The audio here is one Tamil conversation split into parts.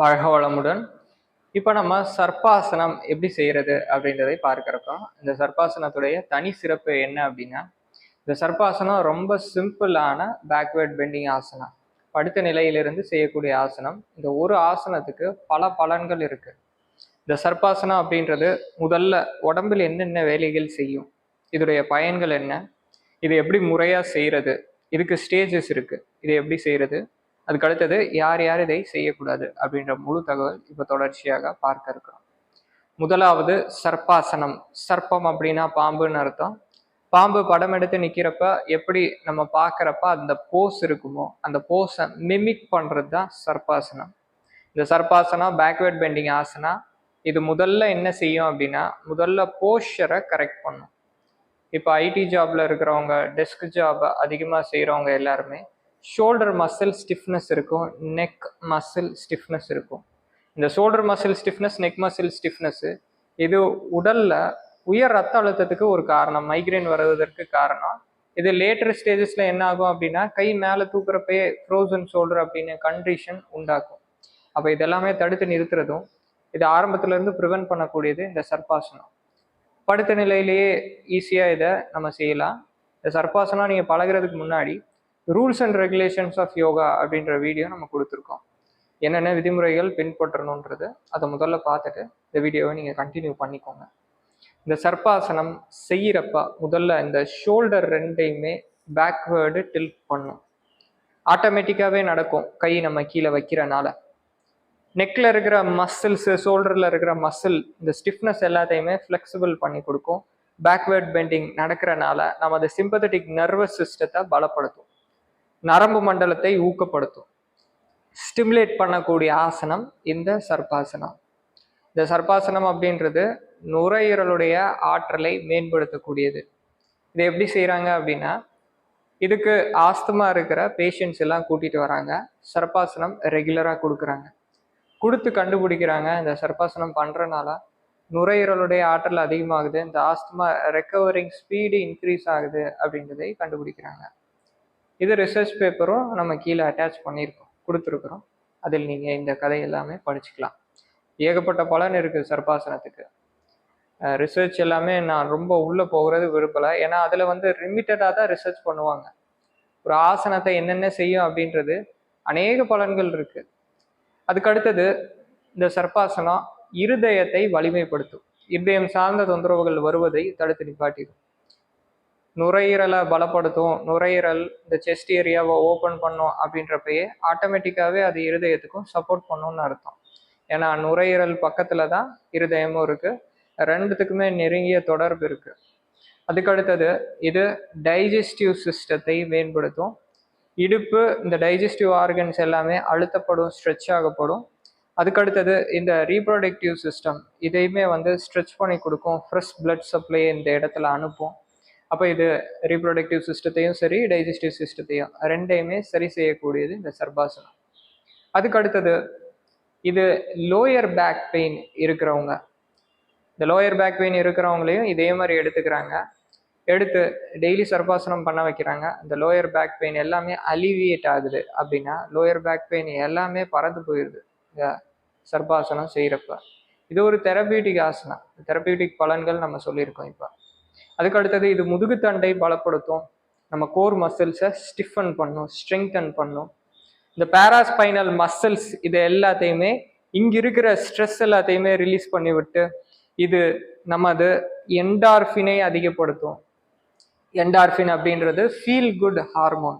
வாழ்க வளமுடன். இப்போ நம்ம சர்ப்பாசனம் எப்படி செய்யறது அப்படின்றதை பார்க்கறோம் இந்த சர்ப்பாசனத்துடைய தனி சிறப்பு என்ன அப்படின்னா இந்த சர்ப்பாசனம் ரொம்ப சிம்பிளான பேக்வேர்ட் பெண்டிங் ஆசனம். படுத்த நிலையிலிருந்து செய்யக்கூடிய ஆசனம். இந்த ஒரு ஆசனத்துக்கு பல பலன்கள் இருக்கு. இந்த சர்ப்பாசனம் அப்படின்றது முதல்ல உடம்பில் என்னென்ன வேலைகள் செய்யும் இதோடைய பயன்கள் என்ன இது எப்படி முறையா செய்யறது இதுக்கு ஸ்டேஜஸ் இருக்கு. இதை எப்படி செய்யறது? அதுக்கு அடுத்தது யார் யார் இதை செய்யக்கூடாது அப்படின்ற முழு தகவல் இப்போ தொடர்ச்சியாக பார்க்க இருக்கிறோம். முதலாவது சர்ப்பாசனம். சர்ப்பம் அப்படின்னா பாம்புன்னு அர்த்தம். பாம்பு படம் எடுத்து நிற்கிறப்ப எப்படி நம்ம பார்க்குறப்ப அந்த போஸ் இருக்குமோ அந்த போஸை மிமிக் பண்ணுறது தான் சர்ப்பாசனம். இந்த சர்ப்பாசனம் பேக்வேர்ட் பெண்டிங் ஆசனா இது முதல்ல என்ன செய்யும் அப்படின்னா முதல்ல போஸ்டரை கரெக்ட் பண்ணும். இப்போ ஐடி ஜாப்ல இருக்கிறவங்க டெஸ்க் ஜாப் அதிகமாக செய்கிறவங்க எல்லாருமே ஷோல்டர் மசில் ஸ்டிஃப்னஸ் இருக்கும் நெக் மசில் ஸ்டிஃப்னஸ் இருக்கும். இந்த shoulder muscle stiffness neck muscle stiffness இது உடலில் உயர் ரத்த அழுத்தத்துக்கு ஒரு காரணம் மைக்ரைன் வருவதற்கு காரணம். இது லேட்டர் ஸ்டேஜஸில் என்ன ஆகும் அப்படின்னா கை மேலே தூக்குறப்பயே ஃப்ரோசன் ஷோல்டர் அப்படின்னு கண்டிஷன் உண்டாக்கும் அப்போ இதெல்லாமே தடுத்து நிறுத்துறதும் இது ஆரம்பத்துலேருந்து ப்ரிவென்ட் பண்ணக்கூடியது இந்த சர்பாசனம் படுத்த நிலையிலேயே ஈஸியாக இதை நம்ம செய்யலாம். இந்த சர்பாசனம் நீங்கள் பழகுறதுக்கு முன்னாடி rules and regulations of yoga அப்படின்ற வீடியோ நம்ம கொடுத்துருக்கோம். என்னென்ன விதிமுறைகள் பின்பற்றணுன்றது அதை முதல்ல பார்த்துட்டு இந்த வீடியோவை நீங்கள் கண்டினியூ பண்ணிக்கோங்க. இந்த சர்ப்பாசனம் செய்கிறப்ப முதல்ல இந்த ஷோல்டர் ரெண்டையுமே பேக்வேர்டு டில்ட் பண்ணும். ஆட்டோமேட்டிக்காகவே நடக்கும். கை நம்ம கீழே வைக்கிறனால. நெக்கில் இருக்கிற மசில்ஸு ஷோல்டரில் இருக்கிற மசில் இந்த ஸ்டிஃப்னஸ் எல்லாத்தையுமே ஃப்ளெக்சிபிள் பண்ணி கொடுக்கும். பேக்வேர்ட் பெண்டிங் நடக்கிறனால நம்ம அந்த சிம்பத்தட்டிக் நர்வஸ் சிஸ்டத்தை பலப்படுத்தும். நரம்பு மண்டலத்தை ஊக்கப்படுத்தும். ஸ்டிமுலேட் பண்ணக்கூடிய ஆசனம் இந்த சர்ப்பாசனம். இந்த சர்ப்பாசனம் அப்படின்றது நுரையீரலுடைய ஆற்றலை மேம்படுத்தக்கூடியது. இதை எப்படி செய்கிறாங்க அப்படின்னா இதுக்கு ஆஸ்துமா இருக்கிற பேஷண்ட்ஸ் எல்லாம் கூட்டிகிட்டு வராங்க. சர்ப்பாசனம் ரெகுலராக கொடுக்குறாங்க. கொடுத்து கண்டுபிடிக்கிறாங்க இந்த சர்ப்பாசனம் பண்ணுறனால நுரையீரலுடைய ஆற்றல் அதிகமாகுது இந்த ஆஸ்துமா ரெக்கவரிங் ஸ்பீடு இன்க்ரீஸ் ஆகுது அப்படின்றதை கண்டுபிடிக்கிறாங்க. இது ரிசர்ச் பேப்பரும் நம்ம கீழே அட்டாச் பண்ணியிருக்கோம். கொடுத்துருக்குறோம். அதில் நீங்கள் இந்த கதை எல்லாமே படிச்சுக்கலாம். ஏகப்பட்ட பலன் இருக்குது சர்பாசனத்துக்கு ரிசர்ச் எல்லாமே நான் ரொம்ப உள்ளே போகிறது விரும்பலை. ஏன்னா அதில் வந்து லிமிட்டடாக தான் ரிசர்ச் பண்ணுவாங்க. ஒரு ஆசனத்தை என்னென்ன செய்யும் அப்படின்றது அநேக பலன்கள் இருக்குது அதுக்கு அடுத்தது இந்த சர்ப்பாசனம் இருதயத்தை வலிமைப்படுத்தும். இருதயம் சார்ந்த தொந்தரவுகள் வருவதை தடுத்து நிப்பாட்டிடும். நுரையீரலை பலப்படுத்தும் நுரையீரல் இந்த செஸ்ட் ஏரியாவை ஓப்பன் பண்ணும் அப்படின்றப்பயே ஆட்டோமேட்டிக்காகவே அது இருதயத்துக்கும் சப்போர்ட் பண்ணும்னு அர்த்தம். ஏன்னா நுரையீரல் பக்கத்தில் தான் இருதயமும் இருக்குது ரெண்டுத்துக்குமே நெருங்கிய தொடர்பு இருக்குது அதுக்கு அடுத்தது இது டைஜஸ்டிவ் சிஸ்டத்தை மேம்படுத்தும். இடுப்பு இந்த டைஜஸ்டிவ் ஆர்கன்ஸ் எல்லாமே அழுத்தப்படும் ஸ்ட்ரெச் ஆகப்படும். அதுக்கடுத்தது இந்த ரீப்ரொடக்டிவ் சிஸ்டம் இதையுமே வந்து ஸ்ட்ரெச் பண்ணி கொடுக்கும். ஃப்ரெஷ் பிளட் சப்ளை இந்த இடத்துல அனுப்பும். அப்போ இது ரீப்ரொடக்டிவ் சிஸ்டத்தையும் சரி டைஜஸ்டிவ் சிஸ்டத்தையும் ரெண்டையுமே சரி செய்யக்கூடியது இந்த சர்பாசனம். அதுக்கு அடுத்தது இது லோயர் பேக் பெயின் இருக்கிறவங்க. இந்த லோயர் பேக் பெயின் இருக்கிறவங்களையும் இதே மாதிரி எடுத்துக்கிறாங்க. எடுத்து டெய்லி சர்பாசனம் பண்ண வைக்கிறாங்க. இந்த லோயர் பேக் பெயின் எல்லாமே அலிவியேட் ஆகுது அப்படின்னா லோயர் பேக் பெயின் எல்லாமே பறந்து போயிடுது இந்த சர்பாசனம் செய்கிறப்ப இது ஒரு தெரபியூட்டிக் ஆசனம். தெரபியூட்டிக் பலன்கள் நம்ம சொல்லியிருக்கோம் இப்போ. அதுக்கு அடுத்தது இது முதுகுத்தண்டை பலப்படுத்தும். நம்ம கோர் மசில்ஸை ஸ்டிஃபன் பண்ணும் ஸ்ட்ரெங்தன் பண்ணும். இந்த பேராஸ்பைனல் மசில்ஸ் இது எல்லாத்தையுமே இங்கே இருக்கிற ஸ்ட்ரெஸ் எல்லாத்தையுமே ரிலீஸ் பண்ணிவிட்டு இது நமது என்டார்ஃபினை அதிகப்படுத்தும். என்டார்ஃபின் அப்படின்றது ஃபீல் குட் ஹார்மோன்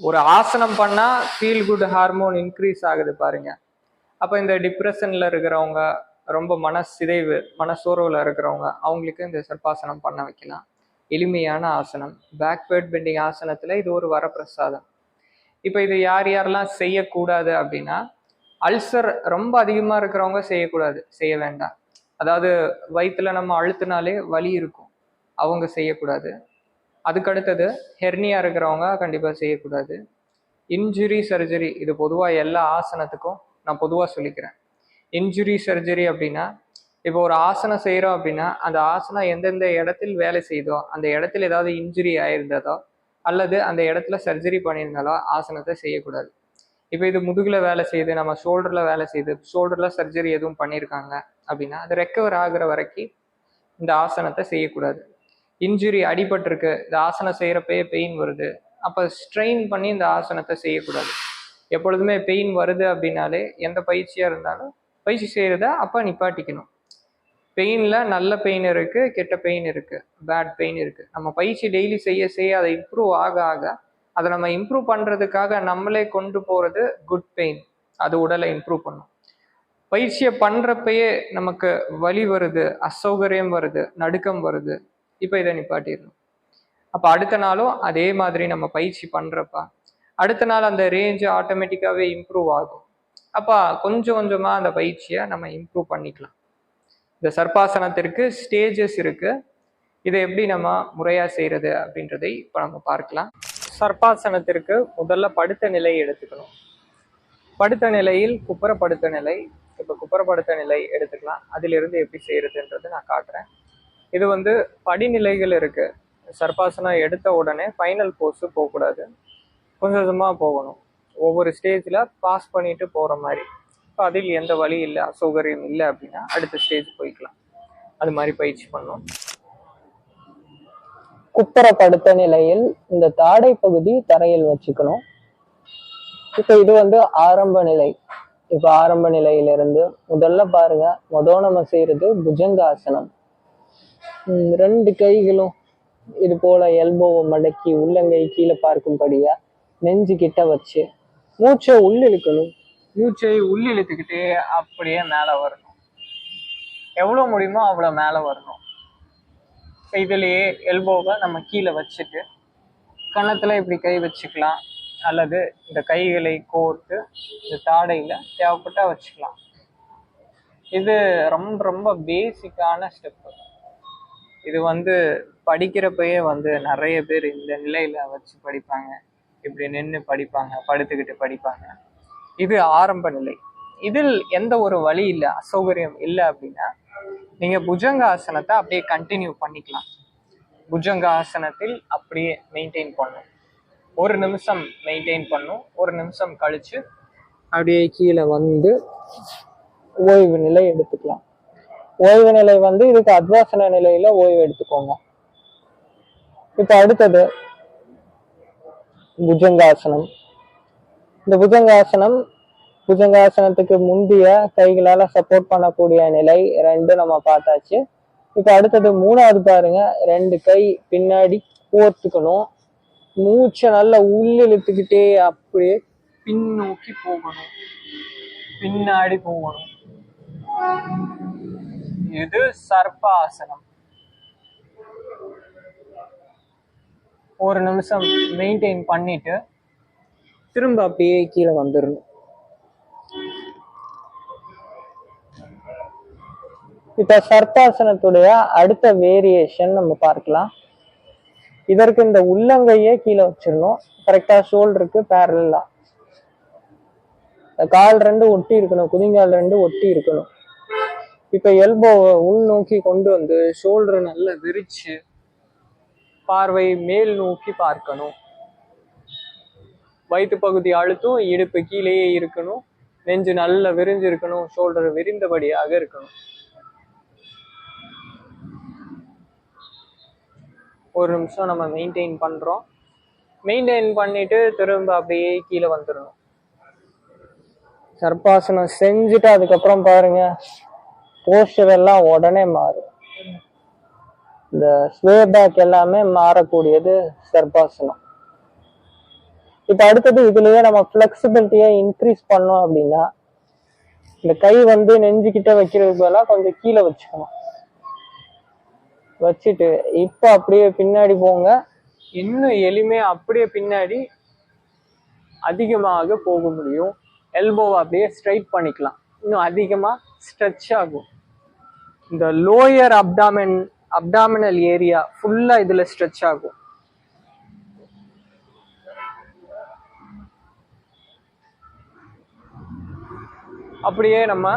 ஒரு ஆசனம் பண்ணால் ஃபீல் குட் ஹார்மோன் இன்க்ரீஸ் ஆகுது பாருங்க. அப்போ இந்த டிப்ரெஷனில் இருக்கிறவங்க ரொம்ப மன சிதைவு மனசோர்வில் இருக்கிறவங்க அவங்களுக்கு இந்த சர்ப்பாசனம் பண்ண வைக்கலாம். எளிமையான ஆசனம். பேக்வேர்ட் பெண்டிங் ஆசனத்தில் இது ஒரு வரப்பிரசாதம். இப்போ இது யார் யாரெல்லாம் செய்யக்கூடாது அப்படின்னா அல்சர் ரொம்ப அதிகமாக இருக்கிறவங்க செய்யக்கூடாது. செய்ய வேண்டாம். அதாவது வயிற்றுல நம்ம அழுத்தினாலே வலி இருக்கும். அவங்க செய்யக்கூடாது. அதுக்கடுத்தது ஹெர்னியா இருக்கிறவங்க கண்டிப்பாக செய்யக்கூடாது. இன்ஜுரி சர்ஜரி இது பொதுவாக எல்லா ஆசனத்துக்கும் நான் பொதுவாக சொல்லிக்கிறேன். இன்ஜுரி சர்ஜரி அப்படின்னா இப்போ ஒரு ஆசனம் செய்கிறோம் அப்படின்னா அந்த ஆசனம் எந்தெந்த இடத்தில் வேலை செய்தோ அந்த இடத்துல ஏதாவது இன்ஜுரி ஆயிருந்ததோ அல்லது அந்த இடத்துல சர்ஜரி பண்ணியிருந்தாலோ ஆசனத்தை செய்யக்கூடாது. இப்போ இது முதுகில் வேலை செய்யுது நம்ம ஷோல்டரில் வேலை செய்யுது ஷோல்டரில் சர்ஜரி எதுவும் பண்ணியிருக்காங்க அப்படின்னா அது ரெக்கவர் ஆகிற வரைக்கும் இந்த ஆசனத்தை செய்யக்கூடாது. இன்ஜுரி அடிபட்டிருக்கு இந்த ஆசனம் செய்கிறப்பயே பெயின் வருது அப்போ ஸ்ட்ரெயின் பண்ணி இந்த ஆசனத்தை செய்யக்கூடாது. எப்பொழுதுமே பெயின் வருது அப்படின்னாலே எந்த பயிற்சியாக இருந்தாலும் பயிற்சி செய்கிறத அப்போ நிப்பாட்டிக்கணும். பெயினில் நல்ல பெயின் இருக்குது கெட்ட பெயின் இருக்குது பேட் பெயின் இருக்குது நம்ம பயிற்சி டெய்லி செய்ய செய்ய அதை இம்ப்ரூவ் ஆக ஆக அதை நம்ம இம்ப்ரூவ் பண்ணுறதுக்காக நம்மளே கொண்டு போகிறது குட் பெயின் அது உடலை இம்ப்ரூவ் பண்ணும். பயிற்சியை பண்ணுறப்பயே நமக்கு வலி வருது அசௌகரியம் வருது நடுக்கம் வருது. இப்போ இதை நிப்பாட்டிடணும். அப்போ அடுத்த நாளும் அதே மாதிரி நம்ம பயிற்சி பண்ணுறப்ப அடுத்த நாள் அந்த ரேஞ்சு ஆட்டோமேட்டிக்காவே இம்ப்ரூவ் ஆகும். அப்போ கொஞ்சம் கொஞ்சமாக அந்த பயிற்சியை நம்ம இம்ப்ரூவ் பண்ணிக்கலாம். இந்த சர்ப்பாசனத்திற்கு ஸ்டேஜஸ் இருக்குது இதை எப்படி நம்ம முறையாக செய்கிறது அப்படின்றதை இப்போ நம்ம பார்க்கலாம். சர்ப்பாசனத்திற்கு முதல்ல படுத்த நிலை எடுத்துக்கணும். படுத்த நிலையில் குப்புற படுத்த நிலை இப்போ குப்புற படுத்த நிலை எடுத்துக்கலாம். அதிலிருந்து எப்படி செய்கிறதுன்றது நான் காட்டுறேன். இது வந்து படிநிலைகள் இருக்குது சர்ப்பாசனம் எடுத்த உடனே ஃபைனல் போஸ் போகக்கூடாது. கொஞ்சம் கொஞ்சமாக போகணும். ஒவ்வொரு ஸ்டேஜில் பாஸ் பண்ணிட்டு போகிற மாதிரி. இப்போ அதில் எந்த வழி இல்லை அசௌகரியம் இல்லை அப்படின்னா அடுத்த ஸ்டேஜ் போய்க்கலாம். அது மாதிரி பயிற்சி பண்ணோம். குப்புறப்படுத்த நிலையில் இந்த தாடை பகுதி தரையில் வச்சுக்கணும். இப்போ இது வந்து ஆரம்ப நிலை. இப்போ ஆரம்ப நிலையிலிருந்து முதல்ல பாருங்க முதல் நம்ம செய்யறது புஜங்காசனம். ரெண்டு கைகளும் இது போல எல்போவை மடக்கி உள்ளங்கை கீழே பார்க்கும்படியா நெஞ்சு கிட்ட வச்சு மூச்சை உள்ளிழுக்கணும். மூச்சை உள்ளிழுத்துக்கிட்டே அப்படியே மேலே வரணும். எவ்வளோ முடியுமோ அவ்வளோ மேலே வரணும். இதுலேயே எல்போவை நம்ம கீழே வச்சுட்டு கன்னத்துல இப்படி கை வச்சுக்கலாம். அல்லது இந்த கைகளை கோர்த்து இந்த தாடையில் தேவைப்பட்டா வச்சுக்கலாம். இது ரொம்ப ரொம்ப பேசிக்கான ஸ்டெப்பு இது வந்து படிக்கிறப்பயே வந்து நிறைய பேர் இந்த நிலையில் வச்சு படிப்பாங்க. இப்படி நின்று படிப்பாங்க படுத்துக்கிட்டு படிப்பாங்க. இது ஆரம்ப நிலை. இதில் எந்த ஒரு வழி இல்லை அசௌகரியம் இல்லை அப்படின்னா நீங்க புஜங்காசனத்தை அப்படியே கண்டினியூ பண்ணிக்கலாம். புஜங்காசனத்தில் அப்படியே மெயின்டைன் பண்ணும். ஒரு நிமிஷம் மெயின்டைன் பண்ணும் ஒரு நிமிஷம் கழிச்சு அப்படியே கீழே வந்து ஓய்வு நிலை எடுத்துக்கலாம். ஓய்வு நிலை வந்து இதுக்கு அத்வாசன நிலையில ஓய்வு எடுத்துக்கோங்க. இப்போ அடுத்தது புஜங்காசனம். இந்த புஜங்காசனம் புஜங்காசனத்துக்கு முந்தைய கைகளால சப்போர்ட் பண்ணக்கூடிய நிலை ரெண்டு நம்ம பார்த்தாச்சு. இப்ப அடுத்தது மூணாவது பாருங்க. ரெண்டு கை பின்னாடி கோர்த்துக்கணும். மூச்சை நல்லா உள்ளிழுத்துக்கிட்டே அப்படியே பின்னோக்கி போகணும். பின்னாடி போகணும். இது சர்ப்பாசனம். ஒரு நிமிஷம் மெயின்டைன் பண்ணிட்டு திரும்ப அப்படியே கீழே வந்துடணும் இப்ப சர்பாசனத்துடைய அடுத்த வேரியேஷன் நம்ம பார்க்கலாம். இதற்கு இந்த உள்ளங்கையே கீழே வச்சிடணும். கரெக்டா ஷோல்டருக்கு பேரலா கால் ரெண்டு ஒட்டி இருக்கணும். குதிங்கால் ரெண்டு ஒட்டி இருக்கணும். இப்ப எல்போவை உள் நோக்கி கொண்டு வந்து ஷோல்டர் நல்லா விரிச்சு பார்வை மேல் நோக்கி பார்க்கணும். வயிற்று பகுதி அழுத்தும் இடுப்பு கீழேயே இருக்கணும். நெஞ்சு நல்லா விரிஞ்சு இருக்கணும் ஷோல்டர் விரிந்தபடியாக இருக்கணும். ஒரு நிமிஷம் நம்ம மெயின்டைன் பண்றோம். மெயின்டைன் பண்ணிட்டு திரும்ப அப்படியே கீழே வந்துடணும். சர்பாசனம் செஞ்சுட்டு அதுக்கப்புறம் பாருங்க போஸ்டர் எல்லாம் உடனே மாறும். இந்த ஸ்வே பேக் எல்லாமே மாறக்கூடியது சர்பாசனம் இப்போ அடுத்தது இதுலயே நம்ம ஃப்ளெக்சிபிலிட்டியை இன்க்ரீஸ் பண்ணோம் அப்படின்னா இந்த கை வந்து நெஞ்சுக்கிட்ட வைக்கிறதுக்கு பதிலாக கொஞ்சம் கீழே வச்சுக்கணும். வச்சுட்டு இப்போ அப்படியே பின்னாடி போங்க. இன்னும் எளிமையாக அப்படியே பின்னாடி அதிகமாக போக முடியும். எல்போவை அப்படியே ஸ்ட்ரைட் பண்ணிக்கலாம். இன்னும் அதிகமாக ஸ்ட்ரெச் ஆகும். இந்த லோயர் அப்டாமின் அப்டாமினல் ஏரியா ஃபுல்லாக இதில் ஸ்ட்ரெச் ஆகும். அப்படியே நம்ம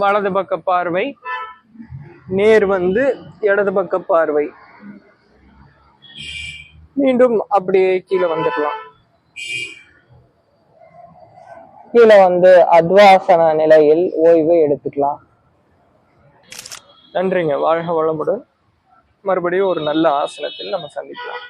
வலது பக்க பார்வை நேர் வந்து இடது பக்க பார்வை. மீண்டும் அப்படியே கீழே வந்துடலாம். கீழே வந்து அத்வாசன நிலையில் ஓய்வு எடுத்துக்கலாம். நன்றிங்க. வாழ்க வளமுடன். மறுபடியும் ஒரு நல்ல ஆசனத்தில் நம்ம சந்திக்கலாம்.